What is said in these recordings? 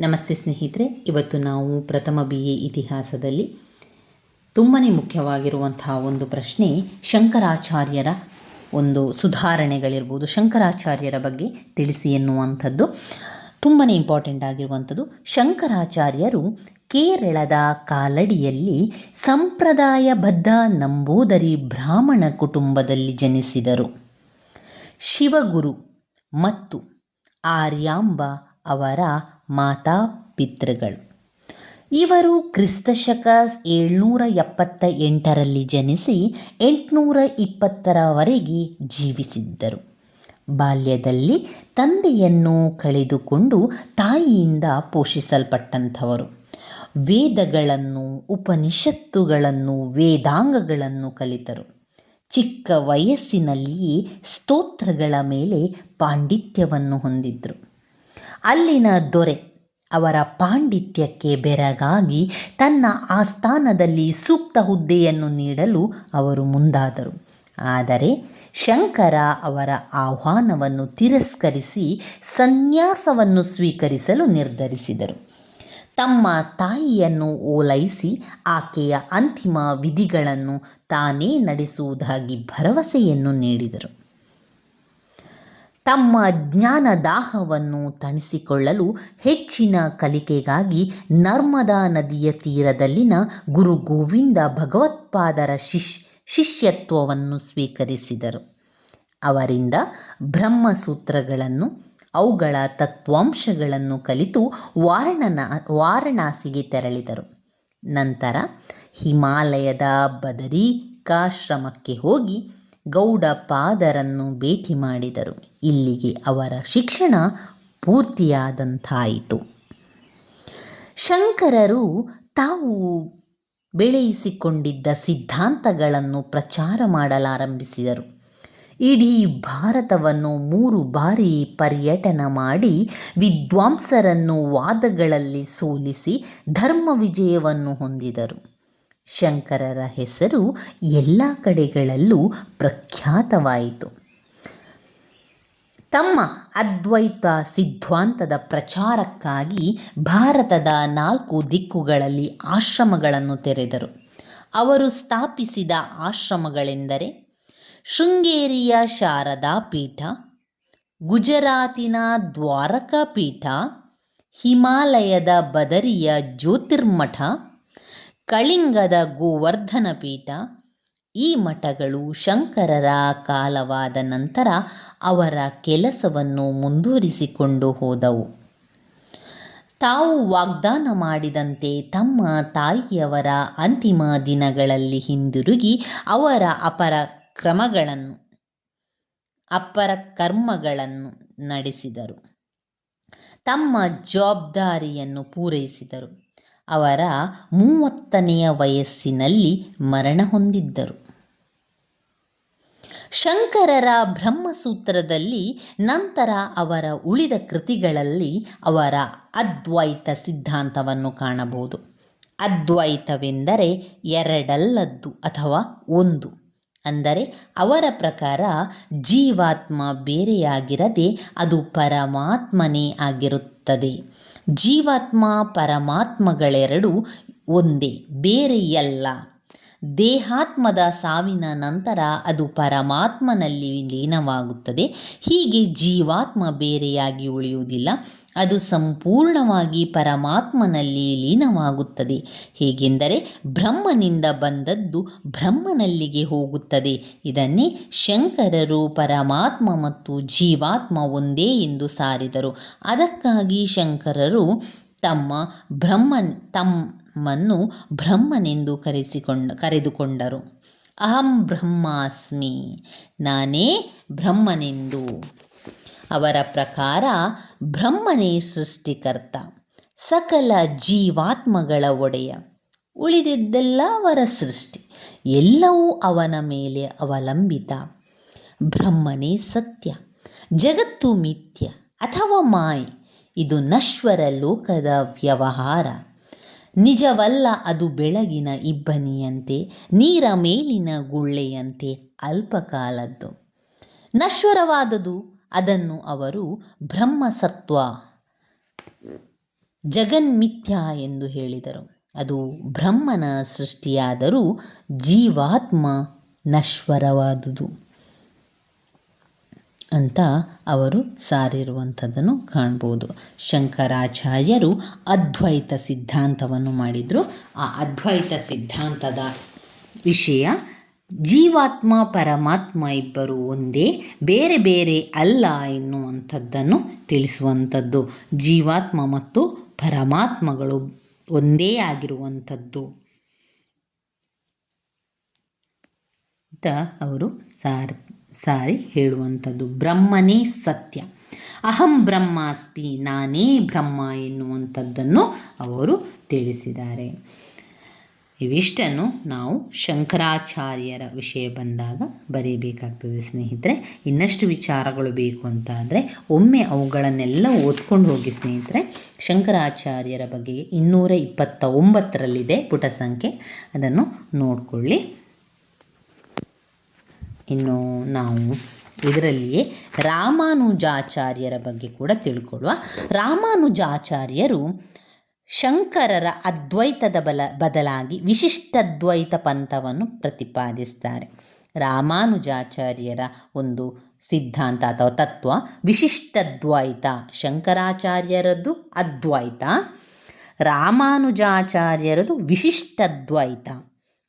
ನಮಸ್ತೆ ಸ್ನೇಹಿತರೆ, ಇವತ್ತು ನಾವು ಪ್ರಥಮ ಬಿ ಎ ಇತಿಹಾಸದಲ್ಲಿ ತುಂಬಾ ಮುಖ್ಯವಾಗಿರುವಂತಹ ಒಂದು ಪ್ರಶ್ನೆ, ಶಂಕರಾಚಾರ್ಯರ ಒಂದು ಸುಧಾರಣೆಗಳಿರ್ಬೋದು, ಶಂಕರಾಚಾರ್ಯರ ಬಗ್ಗೆ ತಿಳಿಸಿ ಎನ್ನುವಂಥದ್ದು. ತುಂಬಾ ಇಂಪಾರ್ಟೆಂಟ್ ಆಗಿರುವಂಥದ್ದು, ಶಂಕರಾಚಾರ್ಯರು ಕೇರಳದ ಕಾಲಡಿಯಲ್ಲಿ ಸಂಪ್ರದಾಯಬದ್ಧ ನಂಬೂದರಿ ಬ್ರಾಹ್ಮಣ ಕುಟುಂಬದಲ್ಲಿ ಜನಿಸಿದರು. ಶಿವಗುರು ಮತ್ತು ಆರ್ಯಾಂಬ ಅವರ ಮಾತಾಪಿತೃಗಳು ಇವರು ಕ್ರಿಸ್ತಶಕ ಏಳ್ನೂರ ಎಪ್ಪತ್ತ ಎಂಟರಲ್ಲಿ ಜನಿಸಿ ಎಂಟುನೂರ ಇಪ್ಪತ್ತರವರೆಗೆ ಜೀವಿಸಿದ್ದರು. ಬಾಲ್ಯದಲ್ಲಿ ತಂದೆಯನ್ನು ಕಳೆದುಕೊಂಡು ತಾಯಿಯಿಂದ ಪೋಷಿಸಲ್ಪಟ್ಟಂಥವರು. ವೇದಗಳನ್ನು, ಉಪನಿಷತ್ತುಗಳನ್ನು, ವೇದಾಂಗಗಳನ್ನು ಕಲಿತರು. ಚಿಕ್ಕ ವಯಸ್ಸಿನಲ್ಲಿಯೇ ಸ್ತೋತ್ರಗಳ ಮೇಲೆ ಪಾಂಡಿತ್ಯವನ್ನು ಹೊಂದಿದ್ದರು ಅಲ್ಲಿನ ದೊರೆ ಅವರ ಪಾಂಡಿತ್ಯಕ್ಕೆ ಬೆರಗಾಗಿ ತನ್ನ ಆಸ್ಥಾನದಲ್ಲಿ ಸೂಕ್ತ ಹುದ್ದೆಯನ್ನು ನೀಡಲು ಅವರು ಮುಂದಾದರು. ಆದರೆ ಶಂಕರ ಅವರ ಆಹ್ವಾನವನ್ನು ತಿರಸ್ಕರಿಸಿ ಸನ್ಯಾಸವನ್ನು ಸ್ವೀಕರಿಸಲು ನಿರ್ಧರಿಸಿದರು. ತಮ್ಮ ತಾಯಿಯನ್ನು ಓಲೈಸಿ ಆಕೆಯ ಅಂತಿಮ ವಿಧಿಗಳನ್ನು ತಾನೇ ನಡೆಸುವುದಾಗಿ ಭರವಸೆಯನ್ನು ನೀಡಿದರು. ತಮ್ಮ ಜ್ಞಾನ ದಾಹವನ್ನು ತಣಿಸಿಕೊಳ್ಳಲು ಹೆಚ್ಚಿನ ಕಲಿಕೆಗಾಗಿ ನರ್ಮದಾ ನದಿಯ ತೀರದಲ್ಲಿನ ಗುರು ಗೋವಿಂದ ಭಗವತ್ಪಾದರ ಶಿಶ್, ಶಿಷ್ಯತ್ವವನ್ನು ಸ್ವೀಕರಿಸಿದರು. ಅವರಿಂದ ಬ್ರಹ್ಮಸೂತ್ರಗಳನ್ನು, ಅವುಗಳ ತತ್ವಾಂಶಗಳನ್ನು ಕಲಿತು ವಾರಣನ, ವಾರಣಾಸಿಗೆ ತೆರಳಿದರು. ನಂತರ ಹಿಮಾಲಯದ ಬದರಿಕಾಶ್ರಮಕ್ಕೆ ಹೋಗಿ ಗೌಡಪಾದರನ್ನು ಭೇಟಿ ಮಾಡಿದರು. ಇಲ್ಲಿಗೆ ಅವರ ಶಿಕ್ಷಣ ಪೂರ್ತಿಯಾದಂತಾಯಿತು. ಶಂಕರರು ತಾವು ಬೆಳೆಯಿಸಿಕೊಂಡಿದ್ದ ಸಿದ್ಧಾಂತಗಳನ್ನು ಪ್ರಚಾರ ಮಾಡಲಾರಂಭಿಸಿದರು. ಇಡೀ ಭಾರತವನ್ನು ಮೂರು ಬಾರಿ ಪರ್ಯಟನ ಮಾಡಿ ವಿದ್ವಾಂಸರನ್ನು ವಾದಗಳಲ್ಲಿ ಸೋಲಿಸಿ ಧರ್ಮ ವಿಜಯವನ್ನು ಹೊಂದಿದರು. ಶಂಕರರ ಹೆಸರು ಎಲ್ಲ ಕಡೆಗಳಲ್ಲೂ ಪ್ರಖ್ಯಾತವಾಯಿತು. ತಮ್ಮ ಅದ್ವೈತ ಸಿದ್ಧಾಂತದ ಪ್ರಚಾರಕ್ಕಾಗಿ ಭಾರತದ ನಾಲ್ಕು ದಿಕ್ಕುಗಳಲ್ಲಿ ಆಶ್ರಮಗಳನ್ನು ತೆರೆದರು. ಅವರು ಸ್ಥಾಪಿಸಿದ ಆಶ್ರಮಗಳೆಂದರೆ ಶೃಂಗೇರಿಯ ಶಾರದಾ ಪೀಠ ಗುಜರಾತಿನ ದ್ವಾರಕಾ ಪೀಠ ಹಿಮಾಲಯದ ಬದರಿಯ ಜ್ಯೋತಿರ್ಮಠ ಕಳಿಂಗದ ಗೋವರ್ಧನ ಪೀಠ, ಈ ಮಠಗಳು ಶಂಕರರ ಕಾಲವಾದ ನಂತರ ಅವರ ಕೆಲಸವನ್ನು ಮುಂದುವರಿಸಿಕೊಂಡು ಹೋದವು. ತಾವು ವಾಗ್ದಾನ ಮಾಡಿದಂತೆ ತಮ್ಮ ತಾಯಿಯವರ ಅಂತಿಮ ದಿನಗಳಲ್ಲಿ ಹಿಂದಿರುಗಿ ಅವರ ಅಪರ ಕ್ರಮಗಳನ್ನು, ಅಪರ ಕರ್ಮಗಳನ್ನು ನಡೆಸಿದರು. ತಮ್ಮ ಜವಾಬ್ದಾರಿಯನ್ನು ಪೂರೈಸಿದರು. ಅವರ ಮೂವತ್ತನೆಯ ವಯಸ್ಸಿನಲ್ಲಿ ಮರಣ ಹೊಂದಿದ್ದರು ಶಂಕರರ ಬ್ರಹ್ಮಸೂತ್ರದಲ್ಲಿ ನಂತರ ಅವರ ಉಳಿದ ಕೃತಿಗಳಲ್ಲಿ ಅವರ ಅದ್ವೈತ ಸಿದ್ಧಾಂತವನ್ನು ಕಾಣಬಹುದು. ಅದ್ವೈತವೆಂದರೆ ಎರಡಲ್ಲದ್ದು ಅಥವಾ ಒಂದು. ಅಂದರೆ ಅವರ ಪ್ರಕಾರ ಜೀವಾತ್ಮ ಬೇರೆಯಾಗಿರದೆ ಅದು ಪರಮಾತ್ಮನೇ ಆಗಿರುತ್ತದೆ. ಜೀವಾತ್ಮ ಪರಮಾತ್ಮಗಳೆರಡು ಒಂದೇ ಬೇರೆಯಲ್ಲ. ದೇಹಾತ್ಮದ ಸಾವಿನ ನಂತರ ಅದು ಪರಮಾತ್ಮನಲ್ಲಿ ಲೀನವಾಗುತ್ತದೆ. ಹೀಗೆ ಜೀವಾತ್ಮ ಬೇರೆಯಾಗಿ ಉಳಿಯುವುದಿಲ್ಲ. ಅದು ಸಂಪೂರ್ಣವಾಗಿ ಪರಮಾತ್ಮನಲ್ಲಿ ಲೀನವಾಗುತ್ತದೆ. ಹೇಗೆಂದರೆ ಬ್ರಹ್ಮನಿಂದ ಬಂದದ್ದು ಬ್ರಹ್ಮನಲ್ಲಿಗೆ ಹೋಗುತ್ತದೆ. ಇದನ್ನೇ ಶಂಕರರು ಪರಮಾತ್ಮ ಮತ್ತು ಜೀವಾತ್ಮ ಒಂದೇ ಎಂದು ಸಾರಿದರು. ಅದಕ್ಕಾಗಿ ಶಂಕರರು ತಮ್ಮ ಬ್ರಹ್ಮನ್ ತಮ್ಮನ್ನು ಬ್ರಹ್ಮನೆಂದು ಕರೆಸಿಕೊಂಡ, ಕರೆದುಕೊಂಡರು. ಅಹಂ ಬ್ರಹ್ಮಾಸ್ಮಿ, ನಾನೇ ಬ್ರಹ್ಮನೆಂದು. ಅವರ ಪ್ರಕಾರ ಬ್ರಹ್ಮನೇ ಸೃಷ್ಟಿಕರ್ತ, ಸಕಲ ಜೀವಾತ್ಮಗಳ ಒಡೆಯ. ಉಳಿದಿದ್ದೆಲ್ಲ ಅವರ ಸೃಷ್ಟಿ, ಎಲ್ಲವೂ ಅವನ ಮೇಲೆ ಅವಲಂಬಿತ. ಬ್ರಹ್ಮನೇ ಸತ್ಯ, ಜಗತ್ತು ಮಿಥ್ಯ ಅಥವಾ ಮಾಯೆ. ಇದು ನಶ್ವರ ಲೋಕದ ವ್ಯವಹಾರ. ನಿಜವಲ್ಲ ಅದು ಬೆಳಗಿನ ಇಬ್ಬನಿಯಂತೆ, ನೀರ ಮೇಲಿನ ಗುಳ್ಳೆಯಂತೆ ಅಲ್ಪಕಾಲದ್ದು ನಶ್ವರವಾದದು ಅದನ್ನು ಅವರು ಬ್ರಹ್ಮಸತ್ವ, ಜಗನ್ಮಿಥ್ಯ ಎಂದು ಹೇಳಿದರು. ಅದು ಬ್ರಹ್ಮನ ಸೃಷ್ಟಿಯಾದರೂ ಜೀವಾತ್ಮ ನಶ್ವರವಾದುದು. ಅಂತ ಅವರು ಸಾರಿರುವಂಥದ್ದನ್ನು ಕಾಣ್ಬೋದು. ಶಂಕರಾಚಾರ್ಯರು ಅದ್ವೈತ ಸಿದ್ಧಾಂತವನ್ನು ಮಾಡಿದರು. ಆ ಅದ್ವೈತ ಸಿದ್ಧಾಂತದ ವಿಷಯ, ಜೀವಾತ್ಮ, ಪರಮಾತ್ಮ ಇಬ್ಬರು ಒಂದೇ, ಬೇರೆ ಬೇರೆ ಅಲ್ಲ ಎನ್ನುವಂಥದ್ದನ್ನು ತಿಳಿಸುವಂಥದ್ದು. ಜೀವಾತ್ಮ ಮತ್ತು ಪರಮಾತ್ಮಗಳು ಒಂದೇ ಆಗಿರುವಂಥದ್ದು. ಅಂತ ಅವರು ಸಾರ್ ಸಾರಿ ಹೇಳುವಂಥದ್ದು. ಬ್ರಹ್ಮನೇ ಸತ್ಯ. ಅಹಂ ಬ್ರಹ್ಮಾಸ್ಮಿ, ನಾನೇ ಬ್ರಹ್ಮ ಎನ್ನುವಂಥದ್ದನ್ನು ಅವರು ತಿಳಿಸಿದ್ದಾರೆ. ಇವಿಷ್ಟನ್ನು ನಾವು ಶಂಕರಾಚಾರ್ಯರ ವಿಷಯ ಬಂದಾಗ ಬರೀಬೇಕಾಗ್ತದೆ ಸ್ನೇಹಿತರೆ. ಇನ್ನಷ್ಟು ವಿಚಾರಗಳು ಬೇಕು ಅಂತ ಒಮ್ಮೆ ಅವುಗಳನ್ನೆಲ್ಲ ಓದ್ಕೊಂಡು ಹೋಗಿ ಸ್ನೇಹಿತರೆ. ಶಂಕರಾಚಾರ್ಯರ ಬಗ್ಗೆ ಇನ್ನೂರ ಇಪ್ಪತ್ತ ಒಂಬತ್ತರಲ್ಲಿದೆ ಪುಟ ಸಂಖ್ಯೆ. ಅದನ್ನು ನೋಡಿಕೊಳ್ಳಿ. ಇನ್ನು ನಾವು ಇದರಲ್ಲಿಯೇ ರಾಮಾನುಜಾಚಾರ್ಯರ ಬಗ್ಗೆ ಕೂಡ ತಿಳ್ಕೊಳ್ಳುವ. ರಾಮಾನುಜಾಚಾರ್ಯರು ಶಂಕರರ ಅದ್ವೈತದ ಬಲ, ಬದಲಾಗಿ ವಿಶಿಷ್ಟದ್ವೈತ ಪಂಥವನ್ನು ಪ್ರತಿಪಾದಿಸ್ತಾರೆ. ರಾಮಾನುಜಾಚಾರ್ಯರ ಒಂದು ಸಿದ್ಧಾಂತ ಅಥವಾ ತತ್ವ, ವಿಶಿಷ್ಟದ್ವೈತ, ಶಂಕರಾಚಾರ್ಯರದ್ದು ಅದ್ವೈತ ರಾಮಾನುಜಾಚಾರ್ಯರದು ವಿಶಿಷ್ಟದ್ವೈತ.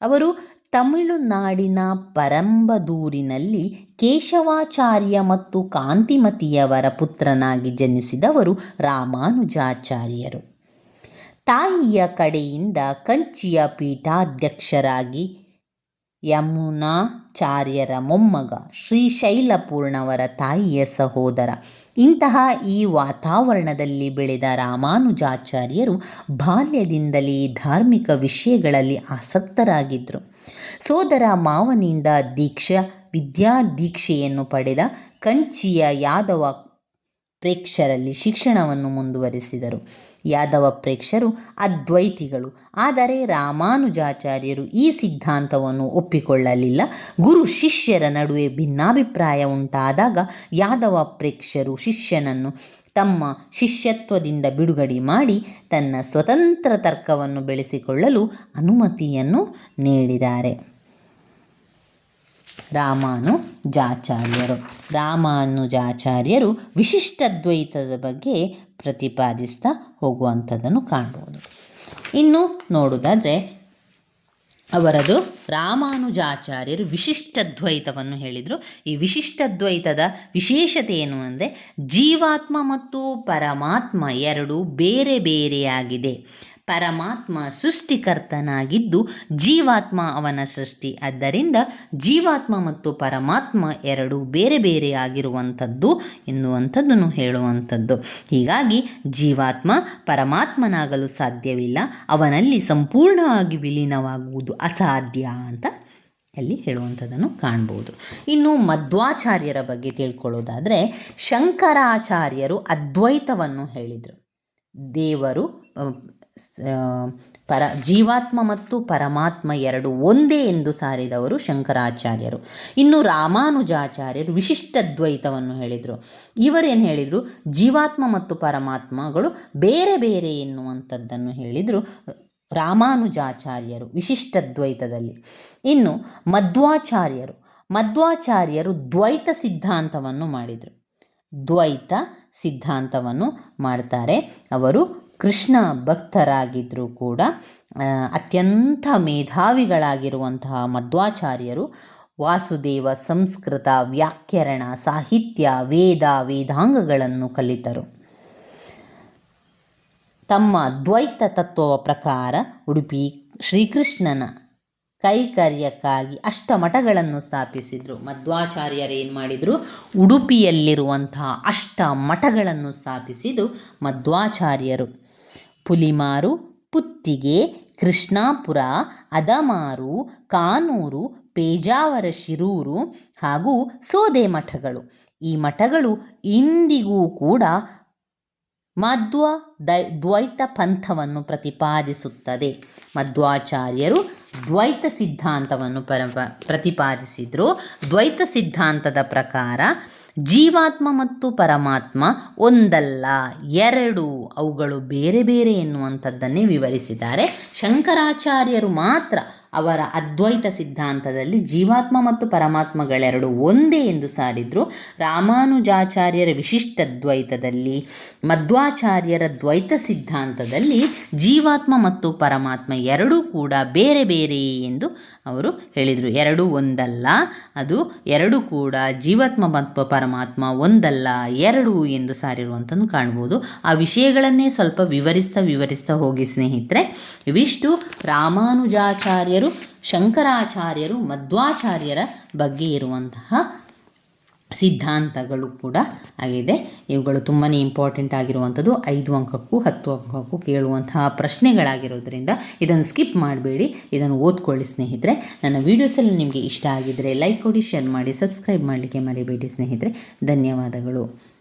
ಅವರು ತಮಿಳುನಾಡಿನ ಪರಂಬದೂರಿನಲ್ಲಿ ಕೇಶವಾಚಾರ್ಯ ಮತ್ತು ಕಾಂತಿಮತಿಯವರ ಪುತ್ರನಾಗಿ ಜನಿಸಿದವರು ರಾಮಾನುಜಾಚಾರ್ಯರು. ತಾಯಿಯ ಕಡೆಯಿಂದ ಕಂಚಿಯ ಪೀಠಾಧ್ಯಕ್ಷರಾಗಿ ಯಮುನಾಚಾರ್ಯರ ಮೊಮ್ಮಗ, ಶ್ರೀಶೈಲಪೂರ್ಣವರ ತಾಯಿಯ ಸಹೋದರ. ಇಂತಹ ಈ ವಾತಾವರಣದಲ್ಲಿ ಬೆಳೆದ ರಾಮಾನುಜಾಚಾರ್ಯರು ಬಾಲ್ಯದಿಂದಲೇ ಧಾರ್ಮಿಕ ವಿಷಯಗಳಲ್ಲಿ ಆಸಕ್ತರಾಗಿದ್ದರು. ಸೋದರ ಮಾವನಿಂದ ದೀಕ್ಷಾ ವಿದ್ಯಾದೀಕ್ಷೆಯನ್ನು ಪಡೆದ ಕಂಚಿಯ ಯಾದವ ಪ್ರೇಕ್ಷರಲ್ಲಿ ಶಿಕ್ಷಣವನ್ನು ಮುಂದುವರಿಸಿದರು. ಯಾದವ ಪ್ರೇಕ್ಷರು ಅದ್ವೈತಿಗಳು. ಆದರೆ ರಾಮಾನುಜಾಚಾರ್ಯರು ಈ ಸಿದ್ಧಾಂತವನ್ನು ಒಪ್ಪಿಕೊಳ್ಳಲಿಲ್ಲ. ಗುರು ಶಿಷ್ಯರ ನಡುವೆ ಭಿನ್ನಾಭಿಪ್ರಾಯ ಉಂಟಾದಾಗ ಯಾದವ ಪ್ರೇಕ್ಷರು ಶಿಷ್ಯನನ್ನು ತಮ್ಮ ಶಿಷ್ಯತ್ವದಿಂದ ಬಿಡುಗಡೆ ಮಾಡಿ ತನ್ನ ಸ್ವತಂತ್ರ ತರ್ಕವನ್ನು ಬೆಳೆಸಿಕೊಳ್ಳಲು ಅನುಮತಿಯನ್ನು ನೀಡಿದ್ದಾರೆ. ರಾಮಾನುಜಾಚಾರ್ಯರು ರಾಮಾನುಜಾಚಾರ್ಯರು ವಿಶಿಷ್ಟದ್ವೈತದ ಬಗ್ಗೆ ಪ್ರತಿಪಾದಿಸ್ತಾ ಹೋಗುವಂಥದ್ದನ್ನು ಕಾಣ್ಬೋದು. ಇನ್ನು ನೋಡೋದಾದರೆ ಅವರದು ರಾಮಾನುಜಾಚಾರ್ಯರು ವಿಶಿಷ್ಟದ್ವೈತವನ್ನು ಹೇಳಿದರು. ಈ ವಿಶಿಷ್ಟದ್ವೈತದ ವಿಶೇಷತೆ ಏನು ಅಂದರೆ, ಜೀವಾತ್ಮ ಮತ್ತು ಪರಮಾತ್ಮ ಎರಡು ಬೇರೆ ಬೇರೆಯಾಗಿದೆ. ಪರಮಾತ್ಮ ಸೃಷ್ಟಿಕರ್ತನಾಗಿದ್ದು ಜೀವಾತ್ಮ ಅವನ ಸೃಷ್ಟಿ. ಆದ್ದರಿಂದ ಜೀವಾತ್ಮ ಮತ್ತು ಪರಮಾತ್ಮ ಎರಡು ಬೇರೆ ಬೇರೆಯಾಗಿರುವಂಥದ್ದು ಎನ್ನುವಂಥದ್ದನ್ನು ಹೇಳುವಂಥದ್ದು. ಹೀಗಾಗಿ ಜೀವಾತ್ಮ ಪರಮಾತ್ಮನಾಗಲು ಸಾಧ್ಯವಿಲ್ಲ, ಅವನಲ್ಲಿ ಸಂಪೂರ್ಣವಾಗಿ ವಿಲೀನವಾಗುವುದು ಅಸಾಧ್ಯ ಅಂತ ಅಲ್ಲಿ ಹೇಳುವಂಥದ್ದನ್ನು ಕಾಣ್ಬೋದು. ಇನ್ನು ಮಧ್ವಾಚಾರ್ಯರ ಬಗ್ಗೆ ತಿಳ್ಕೊಳ್ಳೋದಾದರೆ ಶಂಕರಾಚಾರ್ಯರು ಅದ್ವೈತವನ್ನು ಹೇಳಿದರು. ದೇವರು ಪರ, ಜೀವಾತ್ಮ ಮತ್ತು ಪರಮಾತ್ಮ ಎರಡು ಒಂದೇ ಎಂದು ಸಾರಿದವರು ಶಂಕರಾಚಾರ್ಯರು. ಇನ್ನು ರಾಮಾನುಜಾಚಾರ್ಯರು ವಿಶಿಷ್ಟ ದ್ವೈತವನ್ನು ಹೇಳಿದರು. ಇವರೇನು ಹೇಳಿದರು? ಜೀವಾತ್ಮ ಮತ್ತು ಪರಮಾತ್ಮಗಳು ಬೇರೆ ಬೇರೆ ಎನ್ನುವಂಥದ್ದನ್ನು ಹೇಳಿದರು ರಾಮಾನುಜಾಚಾರ್ಯರು ವಿಶಿಷ್ಟ ದ್ವೈತದಲ್ಲಿ. ಇನ್ನು ಮಧ್ವಾಚಾರ್ಯರು ಮಧ್ವಾಚಾರ್ಯರು ದ್ವೈತ ಸಿದ್ಧಾಂತವನ್ನು ಮಾಡಿದರು. ದ್ವೈತ ಸಿದ್ಧಾಂತವನ್ನು ಮಾಡ್ತಾರೆ ಅವರು ಕೃಷ್ಣ ಭಕ್ತರಾಗಿದ್ದರೂ ಕೂಡ ಅತ್ಯಂತ ಮೇಧಾವಿಗಳಾಗಿರುವಂತಹ ಮಧ್ವಾಚಾರ್ಯರು ವಾಸುದೇವ ಸಂಸ್ಕೃತ ವ್ಯಾಕರಣ, ಸಾಹಿತ್ಯ, ವೇದ, ವೇದಾಂಗಗಳನ್ನು ಕಲಿತರು. ತಮ್ಮ ದ್ವೈತ ತತ್ವ ಪ್ರಕಾರ ಉಡುಪಿ ಶ್ರೀಕೃಷ್ಣನ ಕೈಕರ್ಯಕ್ಕಾಗಿ ಅಷ್ಟಮಠಗಳನ್ನು ಸ್ಥಾಪಿಸಿದರು. ಮಧ್ವಾಚಾರ್ಯರು ಏನು ಮಾಡಿದರು? ಉಡುಪಿಯಲ್ಲಿರುವಂತಹ ಅಷ್ಟ ಮಠಗಳನ್ನು ಸ್ಥಾಪಿಸಿದ್ದು ಮಧ್ವಾಚಾರ್ಯರು. ಪುಲಿಮಾರು, ಪುತ್ತಿಗೆ, ಕೃಷ್ಣಾಪುರ, ಅದಮಾರು, ಕಾನೂರು, ಪೇಜಾವರ ಶಿರೂರು ಹಾಗೂ ಸೋದೆ ಮಠಗಳು. ಈ ಮಠಗಳು ಇಂದಿಗೂ ಕೂಡ ಮಧ್ವ ದೈ, ದ್ವೈತ ಪಂಥವನ್ನು ಪ್ರತಿಪಾದಿಸುತ್ತದೆ. ಮಧ್ವಾಚಾರ್ಯರು ದ್ವೈತ ಸಿದ್ಧಾಂತವನ್ನು ಪರ ಪ್ರತಿಪಾದಿಸಿದರು. ದ್ವೈತ ಸಿದ್ಧಾಂತದ ಪ್ರಕಾರ ಜೀವಾತ್ಮ ಮತ್ತು ಪರಮಾತ್ಮ ಒಂದಲ್ಲ ಎರಡು ಅವುಗಳು ಬೇರೆ ಬೇರೆ ಎನ್ನುವಂಥದ್ದನ್ನೇ ವಿವರಿಸಿದ್ದಾರೆ. ಶಂಕರಾಚಾರ್ಯರು ಮಾತ್ರ ಅವರ ಅದ್ವೈತ ಸಿದ್ಧಾಂತದಲ್ಲಿ ಜೀವಾತ್ಮ ಮತ್ತು ಪರಮಾತ್ಮಗಳೆರಡು ಒಂದೇ ಎಂದು ಸಾರಿದ್ರು. ರಾಮಾನುಜಾಚಾರ್ಯರ ವಿಶಿಷ್ಟ ದ್ವೈತದಲ್ಲಿ ಮಧ್ವಾಚಾರ್ಯರ ದ್ವೈತ ಸಿದ್ಧಾಂತದಲ್ಲಿ ಜೀವಾತ್ಮ ಮತ್ತು ಪರಮಾತ್ಮ ಎರಡೂ ಕೂಡ ಬೇರೆ ಬೇರೆ ಎಂದು ಅವರು ಹೇಳಿದರು. ಎರಡೂ ಒಂದಲ್ಲ, ಅದು ಎರಡು ಕೂಡ ಜೀವಾತ್ಮ ಮತ್ತು ಪರಮಾತ್ಮ ಒಂದಲ್ಲ, ಎರಡು ಎಂದು ಸಾರಿರುವಂಥದ್ದು ಕಾಣ್ಬೋದು. ಆ ವಿಷಯಗಳನ್ನೇ ಸ್ವಲ್ಪ ವಿವರಿಸ್ತಾ ವಿವರಿಸ್ತಾ ಹೋಗಿ ಸ್ನೇಹಿತರೆ, ಇವಿಷ್ಟು ರಾಮಾನುಜಾಚಾರ್ಯರು ಶಂಕರಾಚಾರ್ಯರು, ಮಧ್ವಾಚಾರ್ಯರ ಬಗ್ಗೆ ಇರುವಂತಹ ಸಿದ್ಧಾಂತಗಳು ಕೂಡ ಆಗಿದೆ. ಇವುಗಳು ತುಂಬಾ ಇಂಪಾರ್ಟೆಂಟ್ ಆಗಿರುವಂಥದ್ದು. ಐದು ಅಂಕಕ್ಕೂ ಹತ್ತು ಅಂಕಕ್ಕೂ ಕೇಳುವಂತಹ ಪ್ರಶ್ನೆಗಳಾಗಿರೋದ್ರಿಂದ ಇದನ್ನು ಸ್ಕಿಪ್ ಮಾಡಬೇಡಿ. ಇದನ್ನು ಓದ್ಕೊಳ್ಳಿ ಸ್ನೇಹಿತರೆ. ನನ್ನ ವೀಡಿಯೋಸಲ್ಲಿ ನಿಮಗೆ ಇಷ್ಟ ಆಗಿದ್ದರೆ ಲೈಕ್ ಕೊಡಿ ಶೇರ್ ಮಾಡಿ ಸಬ್ಸ್ಕ್ರೈಬ್ ಮಾಡಲಿಕ್ಕೆ ಮರಿಬೇಡಿ ಸ್ನೇಹಿತರೆ. ಧನ್ಯವಾದಗಳು.